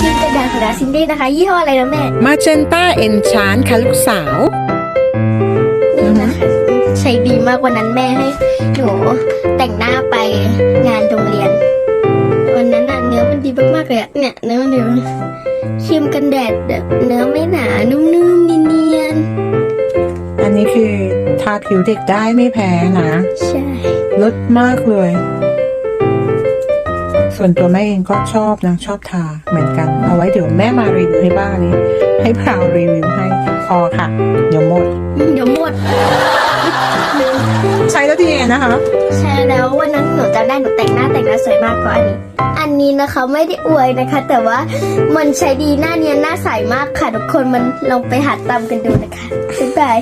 ของดาซินดี้นะคะ ยี่ห้ออะไรนะแม่ มาเจนต้าเอนชานค่ะลูกสาว นี่นะคะ ใช้ดีมากวันนั้นแม่ให้หนูแต่งหน้าไปงานโรงเรียน วันนั้นอะเนื้อมันดีมากๆเลยอะเนี่ยเนื้อมันดีมากครีมกันแดดแบบเนื้อไม่หนานุ่มๆเนียนอันนี้คือทาผิวเด็กได้ไม่แพ้นะ ๆใช่ ลดมากเลย ส่วนตัวแม่เองก็ชอบนะชอบทาเหมือนกัน เอาไว้เดี๋ยวแม่มารีวิวให้บ้านนี้ ให้พราวรีวิวให้พอค่ะ เดี๋ยวหมด เดี๋ยวหมด ใช้แล้วดีนะคะ ใช่แล้ววันนั้นหนูจำได้หนูแต่งหน้าแต่งหน้าสวยมากกว่าอันนี้ อันนี้นะคะไม่ได้อวยนะคะ แต่ว่ามันใช้ดีหน้าเนียนหน้าใสมากค่ะทุกคนมันลองไปหัดตามกันดูนะคะบ๊ายบาย